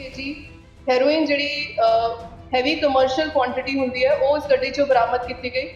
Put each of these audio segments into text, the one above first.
KG heroin ਜਿਹੜੀ heavy commercial quantity ਹੁੰਦੀ ਹੈ, ਉਹ ਇਸ ਗੱਡੀ ਚੋਂ ਬਰਾਮਦ ਕੀਤੀ ਗਈ।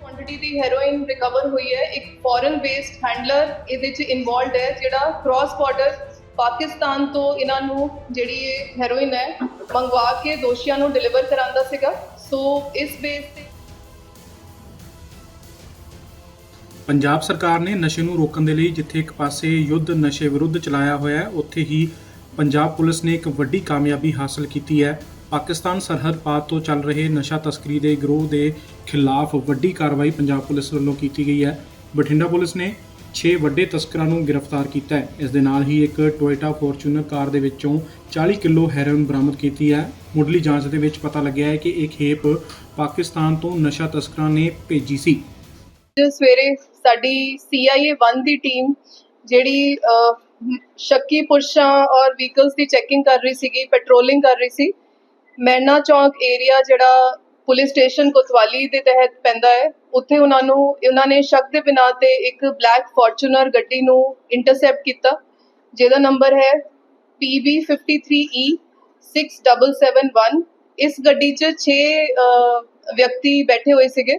ਕੁਆਂਟੀਟੀ ਦੀ ਹੈਰੋਇਨ ਰਿਕਵਰ ਹੋਈ ਹੈ। ਇੱਕ ਫੋਰਨ ਬੇਸਡ ਹੈਂਡਲਰ ਇਹਦੇ ਚ ਇਨਵੋਲਡ ਹੈ, ਜਿਹੜਾ ਕ੍ਰਾਸ ਬਾਰਡਰ ਪਾਕਿਸਤਾਨ ਤੋਂ ਇਹਨਾਂ ਨੂੰ ਜਿਹੜੀ ਹੈਰੋਇਨ ਹੈ, ਮੰਗਵਾ ਕੇ ਦੋਸ਼ੀਆਂ ਨੂੰ ਡਿਲੀਵਰ ਕਰਾਉਂਦਾ ਸੀਗਾ। ਸੋ ਇਸ ਬੇਸ ਤੇ ਪੰਜਾਬ ਸਰਕਾਰ ਨੇ ਨਸ਼ੇ ਨੂੰ ਰੋਕਣ ਦੇ ਲਈ ਜਿੱਥੇ ਇੱਕ ਪਾਸੇ ਯੁੱਧ ਨਸ਼ੇ ਵਿਰੁੱਧ ਚਲਾਇਆ ਹੋਇਆ ਹੈ, ਉੱਥੇ ਹੀ ਪੰਜਾਬ ਪੁਲਿਸ ਨੇ ਇੱਕ ਵੱਡੀ ਕਾਮਯਾਬੀ ਹਾਸਲ ਕੀਤੀ ਹੈ। ਪਾਕਿਸਤਾਨ ਸਰਹੱਦ ਪਾਰ ਤੋਂ ਚੱਲ ਰਹੇ ਨਸ਼ਾ ਤਸਕਰੀ ਦੇ ਗਿਰੋਹ ਦੇ ਖਿਲਾਫ ਵੱਡੀ ਕਾਰਵਾਈ ਪੰਜਾਬ ਪੁਲਿਸ ਵੱਲੋਂ ਕੀਤੀ ਗਈ ਹੈ। ਬਠਿੰਡਾ ਪੁਲਿਸ ਨੇ 6 ਵੱਡੇ ਤਸਕਰਾਂ ਨੂੰ ਗ੍ਰਿਫਤਾਰ ਕੀਤਾ ਹੈ। ਇਸ ਦੇ ਨਾਲ ਹੀ ਇੱਕ ਟੋਇਟਾ ਫੋਰਚੂਨਰ ਕਾਰ ਦੇ ਵਿੱਚੋਂ 40 ਕਿਲੋ ਹੈਰੋਇਨ ਬਰਾਮਦ ਕੀਤੀ ਹੈ। ਮੁੱਢਲੀ ਜਾਂਚ ਦੇ ਵਿੱਚ ਪਤਾ ਲੱਗਿਆ ਹੈ ਕਿ ਇਹ ਖੇਪ ਪਾਕਿਸਤਾਨ ਤੋਂ ਨਸ਼ਾ ਤਸਕਰਾਂ ਨੇ ਭੇਜੀ ਸੀ। ਅੱਜ ਸਵੇਰੇ ਸਾਡੀ CIA 1 ਦੀ ਟੀਮ ਜਿਹੜੀ ਸ਼ੱਕੀ ਪੁਰਸ਼ਾਂ ਔਰ ਵਹੀਕਲਸ ਦੀ ਚੈਕਿੰਗ ਕਰ ਰਹੀ ਸੀਗੀ ਪੈਟਰੋਲਿੰਗ ਕਰ ਰਹੀ ਸੀ, ਮੈਨਾ ਚੌਂਕ ਏਰੀਆ ਜਿਹੜਾ ਪੁਲਿਸ ਸਟੇਸ਼ਨ ਕੋਤਵਾਲੀ ਦੇ ਤਹਿਤ ਪੈਂਦਾ ਹੈ, ਉੱਥੇ ਉਹਨਾਂ ਨੂੰ, ਉਹਨਾਂ ਨੇ ਸ਼ੱਕ ਦੇ ਬਿਨਾਂ ਤੇ ਇੱਕ ਬਲੈਕ ਫੋਰਚੂਨਰ ਗੱਡੀ ਨੂੰ ਇੰਟਰਸੈਪਟ ਕੀਤਾ, ਜਿਹਦਾ ਨੰਬਰ ਹੈ PB53E 6771 e ਇਸ ਗੱਡੀ 'ਚ 6 ਵਿਅਕਤੀ ਬੈਠੇ ਹੋਏ ਸੀਗੇ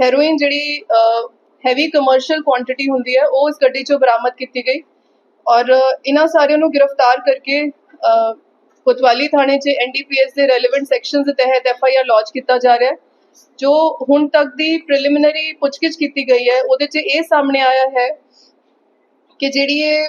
ਹੈਰੋਇਨ ਜਿਹੜੀ ਹੈਵੀ ਕਮਰਸ਼ੀਅਲ ਕੁਆਂਟੀਟੀ ਹੁੰਦੀ ਹੈ ਉਹ ਇਸ ਗੱਡੀ ਚੋਂ ਬਰਾਮਦ ਕੀਤੀ ਗਈ ਔਰ ਇਹਨਾਂ ਸਾਰਿਆਂ ਨੂੰ ਗ੍ਰਿਫਤਾਰ ਕਰਕੇ ਅ, ਕੋਤਵਾਲੀ ਥਾਣੇ 'ਚ ਐਨਡੀਪੀਐਸ ਦੇ ਰੈਲੇਵੈਂਟ ਸੈਕਸ਼ਨਸ ਦੇ ਤਹਿਤ ਐਫਆਈਆਰ ਲੌਂਚ ਕੀਤਾ ਜਾ ਰਿਹਾ ਹੈ ਜੋ ਹੁਣ ਤੱਕ ਦੀ ਪ੍ਰੀਲਿਮਿਨਰੀ ਪੁੱਛਗਿੱਛ ਕੀਤੀ ਗਈ ਹੈ ਉਹਦੇ 'ਚ ਇਹ ਸਾਹਮਣੇ ਆਇਆ ਹੈ ਕਿ ਜਿਹੜੀ ਇਹ